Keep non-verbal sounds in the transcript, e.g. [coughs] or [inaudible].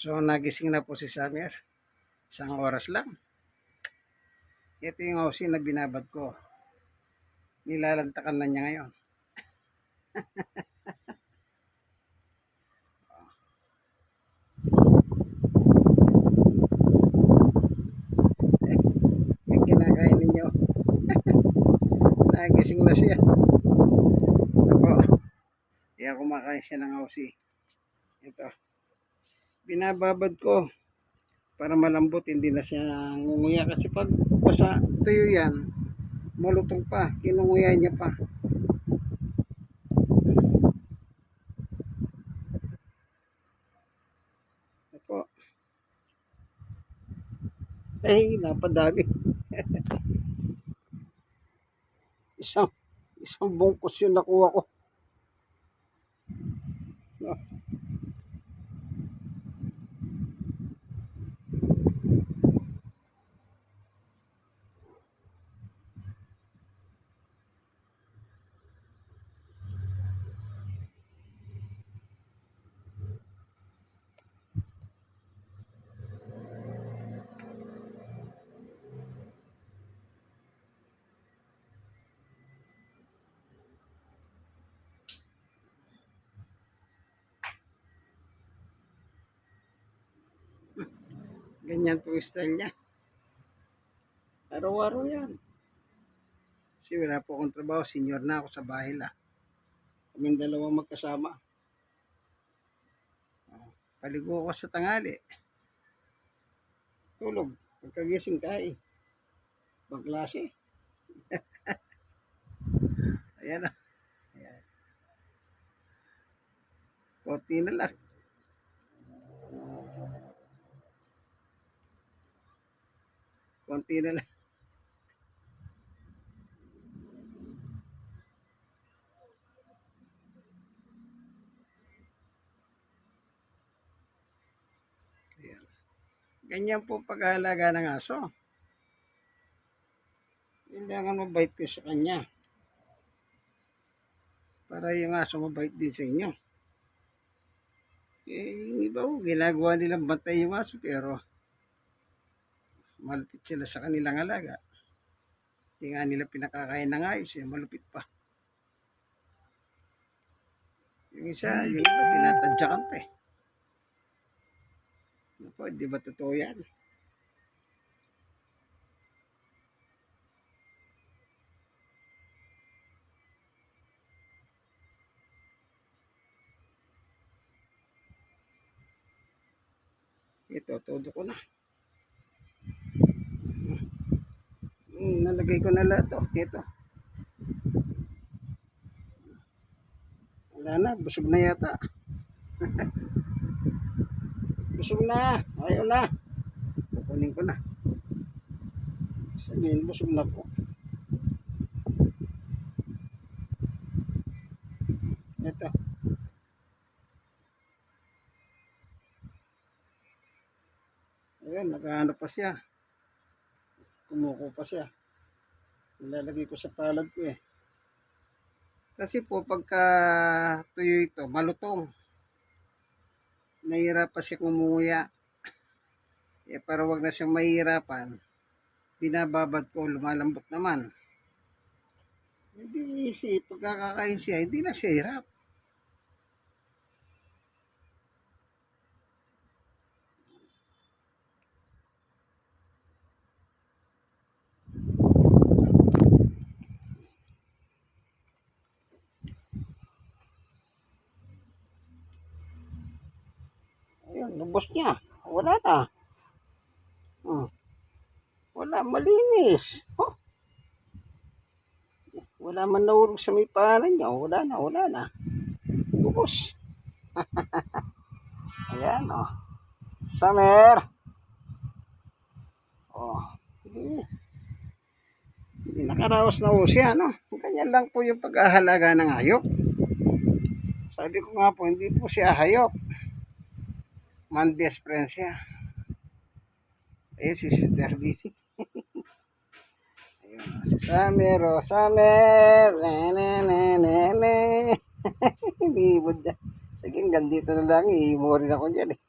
So, nagising na po si Summer. Isang oras lang. Ito yung housey na binabad ko. Nilalantakan na niya ngayon. [laughs] yung kinakain ninyo. [laughs] Nagising na siya. Ako, kaya kumakain siya ng housey. Ito. Binababad ko para malambot, hindi na siya ngunguya. Kasi pag basa tuyo yan, malutong pa, kinunguya niya pa. Ito. Ay, napadali. [laughs] isang isang bungkus yung nakuha ko. No. Ganyan po niya. Araw-araw yan. Kasi wala po akong trabaho. Senior na ako sa bahay la. Kaming dalawa magkasama. Oh, Paligo ako sa tangali. Tulog. Pagkagising kain. Pagklase. [laughs] Ayan na. Ayan. Konti na lang. Konti na lang. Ganyan po pag-aalaga ng aso. Kailangan mabait ko sa kanya. Para yung aso mabait din sa inyo. Eh, yung iba po, ginagawa nilang bantay yung aso pero malupit sila sa kanilang alaga. Hindi nga nila pinakakain ng ayos, eh, malupit pa. Yung isa, yung iba, tinatadyakan pa eh. Napo, di ba totoo yan? Ito, todo ko na. Nalagay ko na lahat to. Ito. Wala na, busog na yata. [laughs] busog na, ayaw na. Kukunin ko na. Sabihin, busog na po. Ito. Ayan, naghahanap pa siya. Kumuko pa siya. Nilalagay ko sa palad ko eh. Kasi po pagka tuyo ito, malutong. Nahirap pa siya kumuya. [coughs] Eh, para wag na siyang mahirapan, binababad ko, lumalambot naman. Hindi si pagkakakain siya, hindi na siya hirap. Lubos niya. Wala na. Hmm. Wala, malinis. Oh. Wala man nahulog sa may panan niya. Wala na, wala na. Lubos. [laughs] Ayan, oh. Summer. Oh. Hindi. Hindi nakaraos na ho siya, no? Ganyan lang po yung pag-ahalaga ng hayop. Sabi ko nga po, hindi po siya hayop man best friend siya. Ayun si Sister B. [laughs] Ayun, si Summer, oh, Summer. Ne, ne, ne, ne, ne. [laughs] Bibod niya. Sige, hanggang dito na lang. Ihimo rin ako dyan eh.